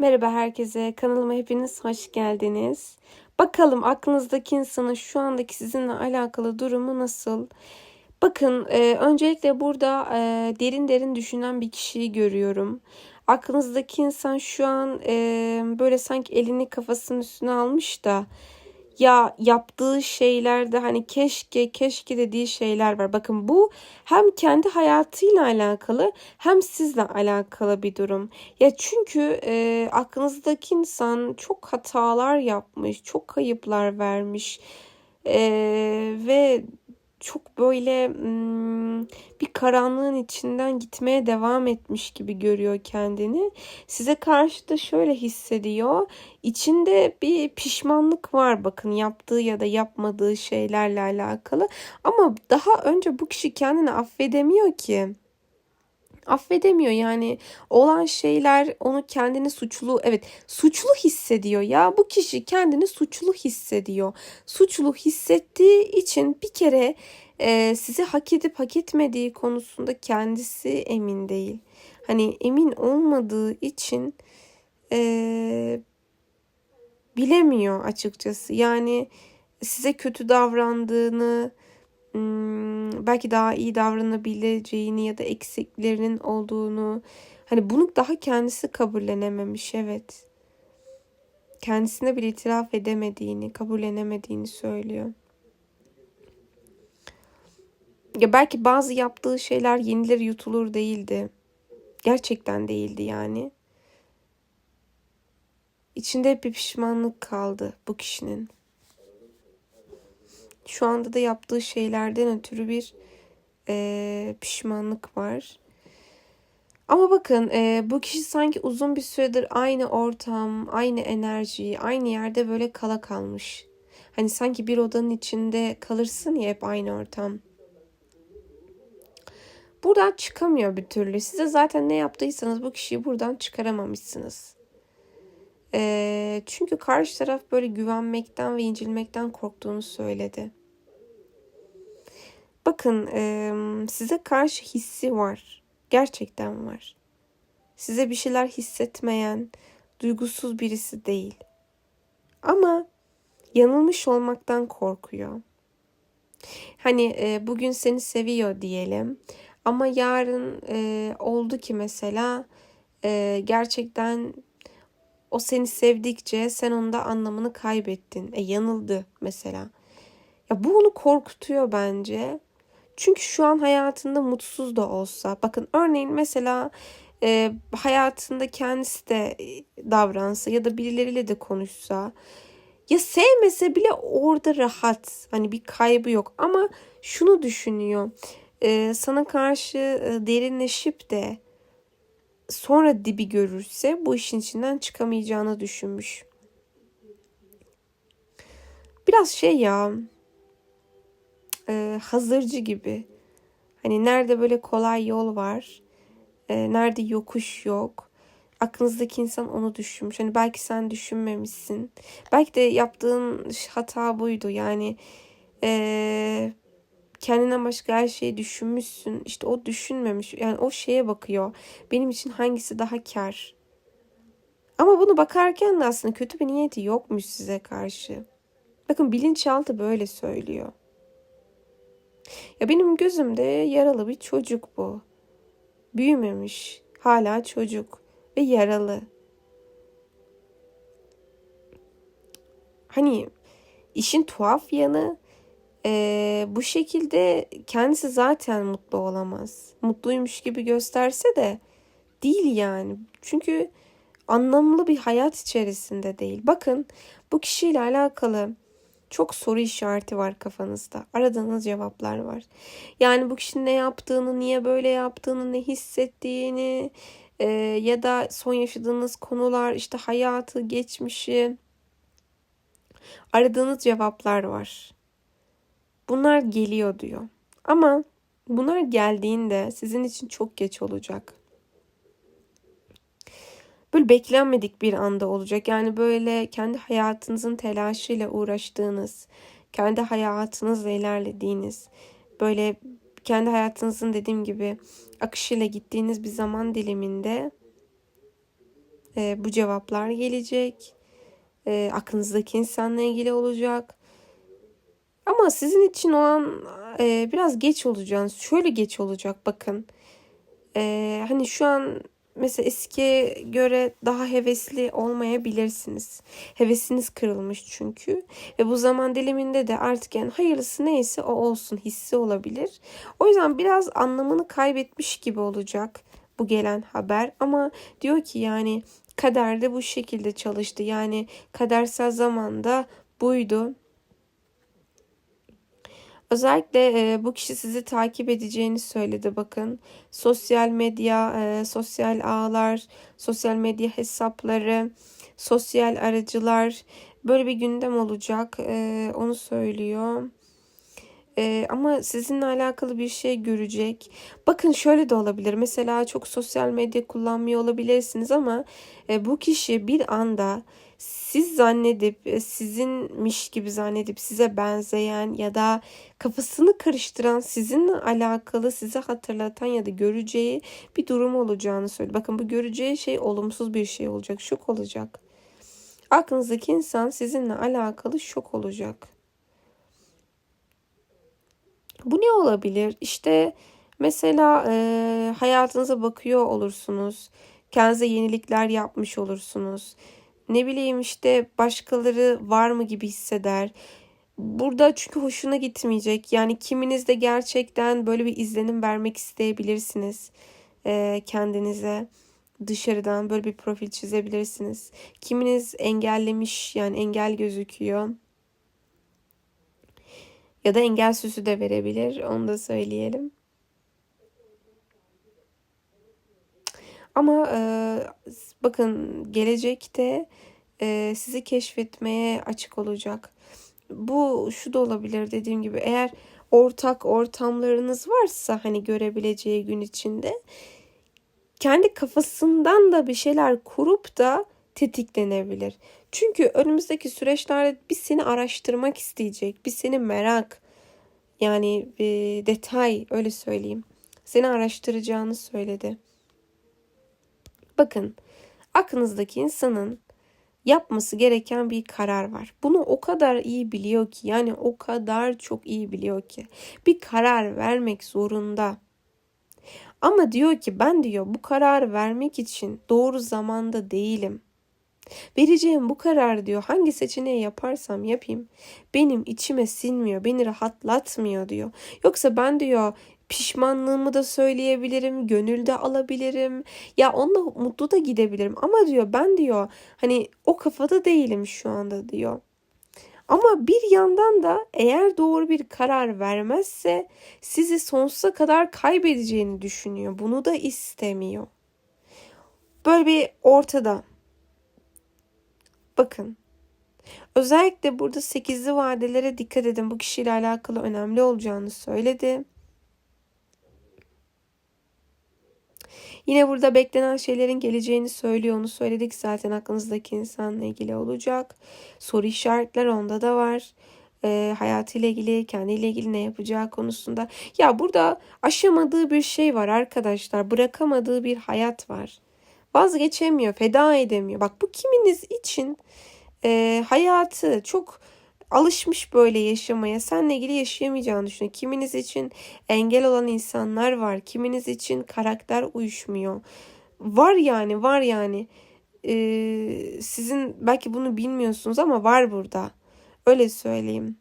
Merhaba herkese. Kanalıma hepiniz hoş geldiniz. Bakalım aklınızdaki insanın şu andaki sizinle alakalı durumu nasıl? Bakın e, öncelikle burada e, derin derin düşünen bir kişiyi görüyorum. Aklınızdaki insan şu an e, böyle sanki elini kafasının üstüne almış da ya yaptığı şeylerde hani keşke keşke dediği şeyler var. Bakın bu hem kendi hayatıyla alakalı hem sizle alakalı bir durum. Ya çünkü e, aklınızdaki insan çok hatalar yapmış, çok kayıplar vermiş e, ve çok böyle bir karanlığın içinden gitmeye devam etmiş gibi görüyor kendini. Size karşı da şöyle hissediyor. İçinde bir pişmanlık var bakın yaptığı ya da yapmadığı şeylerle alakalı. Ama daha önce bu kişi kendini affedemiyor ki affedemiyor yani. Olan şeyler onu kendini suçlu evet suçlu hissediyor ya. Bu kişi kendini suçlu hissediyor. Suçlu hissettiği için bir kere e, sizi hak edip hak etmediği konusunda kendisi emin değil. Hani emin olmadığı için e, bilemiyor açıkçası. Yani size kötü davrandığını belki daha iyi davranabileceğini ya da eksiklerinin olduğunu hani bunu daha kendisi kabullenememiş evet. Kendisine bir itiraf edemediğini, kabullenemediğini söylüyor. Ya belki bazı yaptığı şeyler yenilir yutulur değildi. Gerçekten değildi yani. İçinde hep bir pişmanlık kaldı bu kişinin şu anda da yaptığı şeylerden ötürü bir e, pişmanlık var. Ama bakın e, bu kişi sanki uzun bir süredir aynı ortam, aynı enerji, aynı yerde böyle kala kalmış. Hani sanki bir odanın içinde kalırsın ya hep aynı ortam. Buradan çıkamıyor bir türlü. Size zaten ne yaptıysanız bu kişiyi buradan çıkaramamışsınız. E, çünkü karşı taraf böyle güvenmekten ve incilmekten korktuğunu söyledi. Bakın size karşı hissi var. Gerçekten var. Size bir şeyler hissetmeyen, duygusuz birisi değil. Ama yanılmış olmaktan korkuyor. Hani bugün seni seviyor diyelim. Ama yarın oldu ki mesela gerçekten o seni sevdikçe sen onda anlamını kaybettin. E yanıldı mesela. Ya bu onu korkutuyor bence. Çünkü şu an hayatında mutsuz da olsa. Bakın örneğin mesela e, hayatında kendisi de e, davransa ya da birileriyle de konuşsa. Ya sevmese bile orada rahat. Hani bir kaybı yok. Ama şunu düşünüyor. E, sana karşı e, derinleşip de sonra dibi görürse bu işin içinden çıkamayacağını düşünmüş. Biraz şey ya e, hazırcı gibi. Hani nerede böyle kolay yol var, e, nerede yokuş yok. Aklınızdaki insan onu düşünmüş. Hani belki sen düşünmemişsin. Belki de yaptığın hata buydu. Yani e, kendinden başka her şeyi düşünmüşsün. İşte o düşünmemiş. Yani o şeye bakıyor. Benim için hangisi daha kar? Ama bunu bakarken de aslında kötü bir niyeti yokmuş size karşı. Bakın bilinçaltı böyle söylüyor. Ya benim gözümde yaralı bir çocuk bu. Büyümemiş, hala çocuk ve yaralı. Hani işin tuhaf yanı e, bu şekilde kendisi zaten mutlu olamaz. Mutluymuş gibi gösterse de değil yani. Çünkü anlamlı bir hayat içerisinde değil. Bakın bu kişiyle alakalı çok soru işareti var kafanızda. Aradığınız cevaplar var. Yani bu kişinin ne yaptığını, niye böyle yaptığını, ne hissettiğini e, ya da son yaşadığınız konular, işte hayatı, geçmişi aradığınız cevaplar var. Bunlar geliyor diyor. Ama bunlar geldiğinde sizin için çok geç olacak böyle beklenmedik bir anda olacak. Yani böyle kendi hayatınızın telaşıyla uğraştığınız, kendi hayatınızla ilerlediğiniz, böyle kendi hayatınızın dediğim gibi akışıyla gittiğiniz bir zaman diliminde e, bu cevaplar gelecek. E, aklınızdaki insanla ilgili olacak. Ama sizin için o an e, biraz geç olacağınız. Şöyle geç olacak bakın. E, hani şu an mesela eskiye göre daha hevesli olmayabilirsiniz. Hevesiniz kırılmış çünkü. Ve bu zaman diliminde de artık yani hayırlısı neyse o olsun hissi olabilir. O yüzden biraz anlamını kaybetmiş gibi olacak bu gelen haber. Ama diyor ki yani kader de bu şekilde çalıştı. Yani kadersel zamanda buydu. Özellikle e, bu kişi sizi takip edeceğini söyledi bakın. Sosyal medya, e, sosyal ağlar, sosyal medya hesapları, sosyal aracılar böyle bir gündem olacak. E, onu söylüyor. E, ama sizinle alakalı bir şey görecek. Bakın şöyle de olabilir. Mesela çok sosyal medya kullanmıyor olabilirsiniz ama e, bu kişi bir anda siz zannedip e, sizinmiş gibi zannedip size benzeyen ya da kafasını karıştıran sizinle alakalı size hatırlatan ya da göreceği bir durum olacağını söyledi. Bakın bu göreceği şey olumsuz bir şey olacak. Şok olacak. Aklınızdaki insan sizinle alakalı şok olacak. Bu ne olabilir? İşte mesela e, hayatınıza bakıyor olursunuz. Kendinize yenilikler yapmış olursunuz ne bileyim işte başkaları var mı gibi hisseder. Burada çünkü hoşuna gitmeyecek. Yani kiminiz de gerçekten böyle bir izlenim vermek isteyebilirsiniz e, kendinize. Dışarıdan böyle bir profil çizebilirsiniz. Kiminiz engellemiş yani engel gözüküyor. Ya da engel süsü de verebilir. Onu da söyleyelim. Ama e, bakın gelecekte e, sizi keşfetmeye açık olacak. Bu şu da olabilir dediğim gibi eğer ortak ortamlarınız varsa hani görebileceği gün içinde kendi kafasından da bir şeyler kurup da tetiklenebilir. Çünkü önümüzdeki süreçlerde bir seni araştırmak isteyecek, bir seni merak yani bir detay öyle söyleyeyim. Seni araştıracağını söyledi. Bakın aklınızdaki insanın yapması gereken bir karar var. Bunu o kadar iyi biliyor ki yani o kadar çok iyi biliyor ki bir karar vermek zorunda. Ama diyor ki ben diyor bu karar vermek için doğru zamanda değilim. Vereceğim bu karar diyor hangi seçeneği yaparsam yapayım benim içime sinmiyor, beni rahatlatmıyor diyor. Yoksa ben diyor pişmanlığımı da söyleyebilirim, gönülde alabilirim. Ya onunla mutlu da gidebilirim. Ama diyor ben diyor hani o kafada değilim şu anda diyor. Ama bir yandan da eğer doğru bir karar vermezse sizi sonsuza kadar kaybedeceğini düşünüyor. Bunu da istemiyor. Böyle bir ortada. Bakın. Özellikle burada sekizli vadelere dikkat edin. Bu kişiyle alakalı önemli olacağını söyledi. Yine burada beklenen şeylerin geleceğini söylüyor. Onu söyledik zaten aklınızdaki insanla ilgili olacak. Soru işaretler onda da var. E, hayatıyla ilgili, kendiyle ilgili ne yapacağı konusunda. Ya burada aşamadığı bir şey var arkadaşlar. Bırakamadığı bir hayat var. Vazgeçemiyor, feda edemiyor. Bak bu kiminiz için e, hayatı çok alışmış böyle yaşamaya. Seninle ilgili yaşayamayacağını düşünüyor. Kiminiz için engel olan insanlar var. Kiminiz için karakter uyuşmuyor. Var yani var yani. Ee, sizin belki bunu bilmiyorsunuz ama var burada. Öyle söyleyeyim.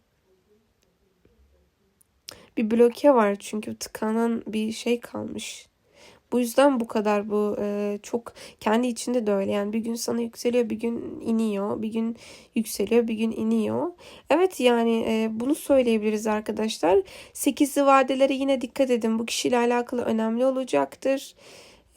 Bir bloke var çünkü tıkanan bir şey kalmış. Bu yüzden bu kadar bu e, çok kendi içinde de öyle. Yani bir gün sana yükseliyor, bir gün iniyor, bir gün yükseliyor, bir gün iniyor. Evet yani e, bunu söyleyebiliriz arkadaşlar. Sekizli vadelere yine dikkat edin. Bu kişiyle alakalı önemli olacaktır.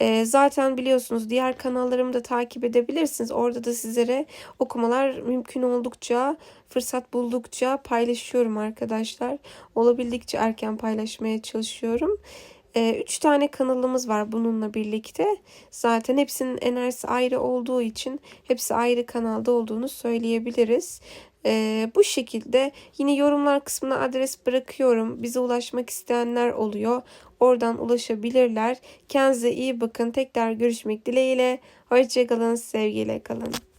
E, zaten biliyorsunuz diğer kanallarımı da takip edebilirsiniz. Orada da sizlere okumalar mümkün oldukça, fırsat buldukça paylaşıyorum arkadaşlar. Olabildikçe erken paylaşmaya çalışıyorum. E, üç tane kanalımız var bununla birlikte. Zaten hepsinin enerjisi ayrı olduğu için hepsi ayrı kanalda olduğunu söyleyebiliriz. Ee, bu şekilde yine yorumlar kısmına adres bırakıyorum. Bize ulaşmak isteyenler oluyor. Oradan ulaşabilirler. Kendinize iyi bakın. Tekrar görüşmek dileğiyle. Hoşçakalın. Sevgiyle kalın.